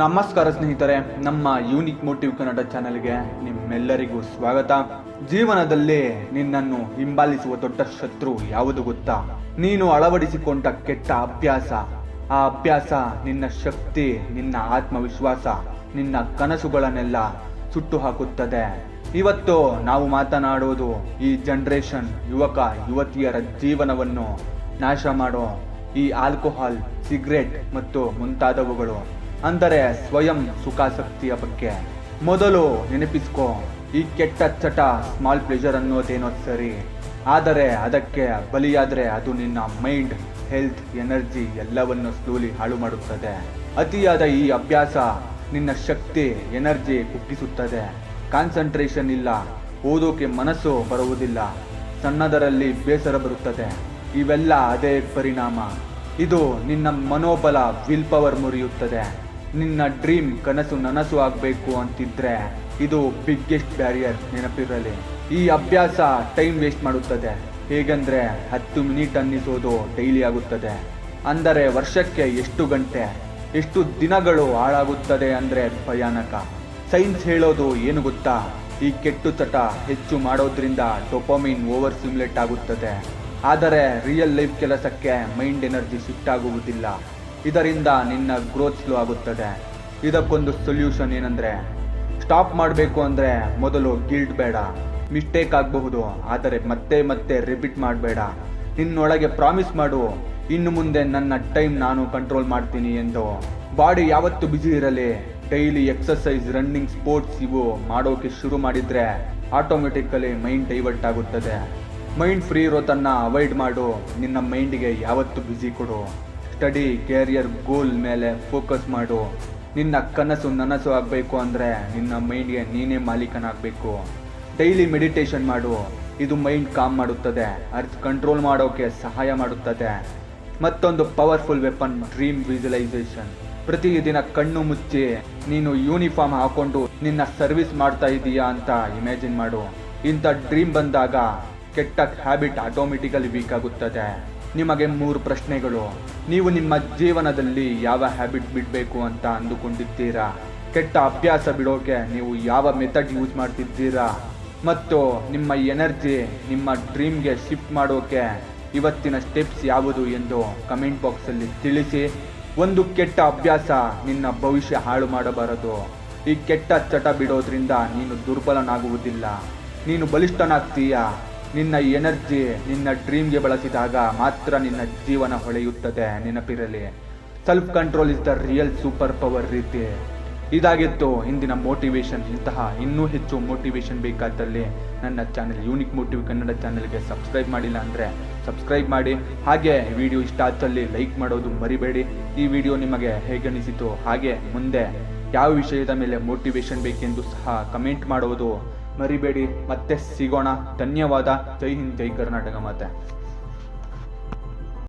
ನಮಸ್ಕಾರ ಸ್ನೇಹಿತರೆ, ನಮ್ಮ ಯೂನಿಕ್ ಮೋಟಿವ್ ಕನ್ನಡ ಚಾನೆಲ್ಗೆ ನಿಮ್ಮೆಲ್ಲರಿಗೂ ಸ್ವಾಗತ. ಜೀವನದಲ್ಲಿ ನಿನ್ನನ್ನು ಹಿಂಬಾಲಿಸುವ ದೊಡ್ಡ ಶತ್ರು ಯಾವುದು ಗೊತ್ತಾ? ನೀನು ಅಳವಡಿಸಿಕೊಂಡ ಕೆಟ್ಟ ಅಭ್ಯಾಸ. ಆ ಅಭ್ಯಾಸ ನಿನ್ನ ಶಕ್ತಿ, ನಿನ್ನ ಆತ್ಮವಿಶ್ವಾಸ, ನಿನ್ನ ಕನಸುಗಳನ್ನೆಲ್ಲ ಸುಟ್ಟು ಹಾಕುತ್ತದೆ ಇವತ್ತು ನಾವು ಮಾತನಾಡುವುದು ಈ ಜನರೇಷನ್ ಯುವಕ, ಯುವತಿಯರ ಜೀವನವನ್ನು ನಾಶ ಮಾಡೋ ಈ ಆಲ್ಕೋಹಾಲ್, ಸಿಗರೆಟ್ ಮತ್ತು ಮುಂತಾದವುಗಳು. ಅಂದರೆ ಸ್ವಯಂ ಸುಖಾಸಕ್ತಿಯ ಬಗ್ಗೆ. ಮೊದಲು ನೆನಪಿಸ್ಕೋ, ಈ ಕೆಟ್ಟ ಚಟ ಸ್ಮಾಲ್ ಪ್ಲೆಜರ್ ಅನ್ನೋದೇನೋ ಸರಿ. ಆದರೆ ಅದಕ್ಕೆ ಬಲಿಯಾದರೆ ಅದು ನಿನ್ನ ಮೈಂಡ್ ಹೆಲ್ತ್ ಎನರ್ಜಿ ಎಲ್ಲವನ್ನು ಸ್ಲೋಲಿ ಹಾಳು ಮಾಡುತ್ತದೆ. ಅತಿಯಾದ ಈ ಅಭ್ಯಾಸ ನಿನ್ನ ಶಕ್ತಿ ಎನರ್ಜಿ ಕುಗ್ಗಿಸುತ್ತದೆ. ಕಾನ್ಸಂಟ್ರೇಷನ್ ಇಲ್ಲ, ಓದೋಕೆ ಮನಸ್ಸು ಬರುವುದಿಲ್ಲ, ಸಣ್ಣದರಲ್ಲಿ ಬೇಸರ ಬರುತ್ತದೆ. ಇವೆಲ್ಲ ಅದೇ ಪರಿಣಾಮ. ಇದು ನಿನ್ನ ಮನೋಬಲ ವಿಲ್ ಪವರ್ ಮುರಿಯುತ್ತದೆ. ನಿನ್ನ ಡ್ರೀಮ್ ಕನಸು ನನಸು ಆಗಬೇಕು ಅಂತಿದ್ರೆ ಇದು ಬಿಗ್ಗೆಸ್ಟ್ ಬ್ಯಾರಿಯರ್ ನೆನಪಿರಲಿ. ಈ ಅಭ್ಯಾಸ ಟೈಮ್ ವೇಸ್ಟ್ ಮಾಡುತ್ತದೆ. ಹೇಗಂದ್ರೆ ಹತ್ತು ಮಿನಿಟ್ ಅನ್ನಿಸೋದು ಡೈಲಿ ಆಗುತ್ತದೆ. ಅಂದರೆ ವರ್ಷಕ್ಕೆ ಎಷ್ಟು ಗಂಟೆ, ಎಷ್ಟು ದಿನಗಳು ಹಾಳಾಗುತ್ತದೆ ಅಂದ್ರೆ ಭಯಾನಕ. ಸೈನ್ಸ್ ಹೇಳೋದು ಏನು ಗೊತ್ತಾ? ಈ ಕೆಟ್ಟು ಚಟ ಹೆಚ್ಚು ಮಾಡೋದ್ರಿಂದ ಟೊಪೊಮಿನ್ ಓವರ್ ಸಿಮ್ಯುಲೇಟ್ ಆಗುತ್ತದೆ. ಆದರೆ ರಿಯಲ್ ಲೈಫ್ ಕೆಲಸಕ್ಕೆ ಮೈಂಡ್ ಎನರ್ಜಿ ಶಿಫ್ಟ್ ಇದರಿಂದ ನಿನ್ನ ಗ್ರೋತ್ ಸ್ಲೋ ಆಗುತ್ತದೆ. ಇದಕ್ಕೊಂದು ಸೊಲ್ಯೂಷನ್ ಏನಂದ್ರೆ ಸ್ಟಾಪ್ ಮಾಡಬೇಕು ಅಂದ್ರೆ ಮೊದಲು ಗಿಲ್ಟ್ ಬೇಡ. ಮಿಸ್ಟೇಕ್ ಆಗಬಹುದು, ಆದರೆ ಮತ್ತೆ ಮತ್ತೆ ರಿಪೀಟ್ ಮಾಡಬೇಡ. ನಿನ್ನೊಳಗೆ ಪ್ರಾಮಿಸ್ ಮಾಡು, ಇನ್ನು ಮುಂದೆ ನನ್ನ ಟೈಮ್ ನಾನು ಕಂಟ್ರೋಲ್ ಮಾಡ್ತೀನಿ ಎಂದು. ಬಾಡಿ ಯಾವತ್ತು ಬ್ಯುಸಿ ಇರಲಿ. ಡೈಲಿ ಎಕ್ಸರ್ಸೈಸ್ ರನ್ನಿಂಗ್ ಸ್ಪೋರ್ಟ್ಸ್ ಇವು ಮಾಡೋಕೆ ಶುರು ಮಾಡಿದ್ರೆ ಆಟೋಮೆಟಿಕಲಿ ಮೈಂಡ್ ಡೈವರ್ಟ್ ಆಗುತ್ತದೆ. ಮೈಂಡ್ ಫ್ರೀ ಇರೋದನ್ನ ಅವಾಯ್ಡ್ ಮಾಡು. ನಿನ್ನ ಮೈಂಡಿಗೆ ಯಾವತ್ತು ಬ್ಯುಸಿ ಕೊಡು. ಸ್ಟಡಿ ಕೆರಿಯರ್ ಗೋಲ್ ಮೇಲೆ ಫೋಕಸ್ ಮಾಡು. ನಿನ್ನ ಕನಸು ನನಸು ಆಗಬೇಕು ಅಂದರೆ ನಿನ್ನ ಮೈಂಡ್ಗೆ ನೀನೇ ಮಾಲೀಕನಾಗಬೇಕು. ಡೈಲಿ ಮೆಡಿಟೇಷನ್ ಮಾಡು. ಇದು ಮೈಂಡ್ ಕಾಮ್ ಮಾಡುತ್ತದೆ. ಅರ್ಥ ಕಂಟ್ರೋಲ್ ಮಾಡೋಕೆ ಸಹಾಯ ಮಾಡುತ್ತದೆ. ಮತ್ತೊಂದು ಪವರ್ಫುಲ್ ವೆಪನ್ ಡ್ರೀಮ್ ವಿಜುವಲೈಸೇಷನ್ ಪ್ರತಿದಿನ ಕಣ್ಣು ಮುಚ್ಚಿ, ನೀನು ಯೂನಿಫಾರ್ಮ್ ಹಾಕೊಂಡು ನಿನ್ನ ಸರ್ವಿಸ್ ಮಾಡ್ತಾ ಇದೀಯಾ ಅಂತ ಇಮ್ಯಾಜಿನ್ ಮಾಡು. ಇಂಥ ಡ್ರೀಮ್ ಬಂದಾಗ ಕೆಟ್ಟ ಹ್ಯಾಬಿಟ್ ಆಟೋಮೆಟಿಕಲಿ ವೀಕ್ ಆಗುತ್ತದೆ. ನಿಮಗೆ ಮೂರು ಪ್ರಶ್ನೆಗಳು. ನೀವು ನಿಮ್ಮ ಜೀವನದಲ್ಲಿ ಯಾವ ಹ್ಯಾಬಿಟ್ ಬಿಡಬೇಕು ಅಂತ ಅಂದುಕೊಂಡಿದ್ದೀರಾ? ಕೆಟ್ಟ ಅಭ್ಯಾಸ ಬಿಡೋಕೆ ನೀವು ಯಾವ ಮೆಥಡ್ ಯೂಸ್ ಮಾಡ್ತಿದ್ದೀರಾ? ಮತ್ತು ನಿಮ್ಮ ಎನರ್ಜಿ ನಿಮ್ಮ ಡ್ರೀಮ್ಗೆ ಶಿಫ್ಟ್ ಮಾಡೋಕೆ ಇವತ್ತಿನ ಸ್ಟೆಪ್ಸ್ ಯಾವುದು ಎಂದು ಕಮೆಂಟ್ ಬಾಕ್ಸಲ್ಲಿ ತಿಳಿಸಿ. ಒಂದು ಕೆಟ್ಟ ಅಭ್ಯಾಸ ನಿನ್ನ ಭವಿಷ್ಯ ಹಾಳು ಮಾಡಬಾರದು. ಈ ಕೆಟ್ಟ ಚಟ ಬಿಡೋದ್ರಿಂದ ನೀನು ದುರ್ಬಲನಾಗುವುದಿಲ್ಲ. ನೀನು ಬಲಿಷ್ಠನಾಗ್ತೀಯಾ? ನಿನ್ನ ಎನರ್ಜಿ ನಿನ್ನ ಡ್ರೀಮ್ಗೆ ಬಳಸಿದಾಗ ಮಾತ್ರ ನಿನ್ನ ಜೀವನ ಹೊಳೆಯುತ್ತದೆ, ನೆನಪಿರಲಿ. Self control is the real super power ರೀತಿ. ಇದಾಗಿತ್ತು ಇಂದಿನ ಮೋಟಿವೇಶನ್ ಇಂತಹ ಇನ್ನೂ ಹೆಚ್ಚು ಮೋಟಿವೇಶನ್ ಬೇಕಾದಲ್ಲಿ ನನ್ನ ಚಾನೆಲ್ ಯೂನಿಕ್ ಮೋಟಿವ್ ಕನ್ನಡ ಚಾನೆಲ್ಗೆ ಸಬ್ಸ್ಕ್ರೈಬ್ ಮಾಡಿಲ್ಲ ಅಂದರೆ ಸಬ್ಸ್ಕ್ರೈಬ್ ಮಾಡಿ. ಹಾಗೆ ವಿಡಿಯೋ ಇಷ್ಟ ಆದಲ್ಲಿ ಲೈಕ್ ಮಾಡೋದು ಮರಿಬೇಡಿ. ಈ ವಿಡಿಯೋ ನಿಮಗೆ ಹೇಗನಿಸಿತು ಹಾಗೆ ಮುಂದೆ ಯಾವ ವಿಷಯದ ಮೇಲೆ ಮೋಟಿವೇಶನ್ ಬೇಕೆಂದು ಸಹ ಕಮೆಂಟ್ ಮಾಡುವುದು ಮರಿಬೇಡಿ ಮತ್ತೆ ಸಿಗೋಣ. ಧನ್ಯವಾದ. ಜೈ ಹಿಂದ್ ಜೈ ಕರ್ನಾಟಕ ಮಾತೆ.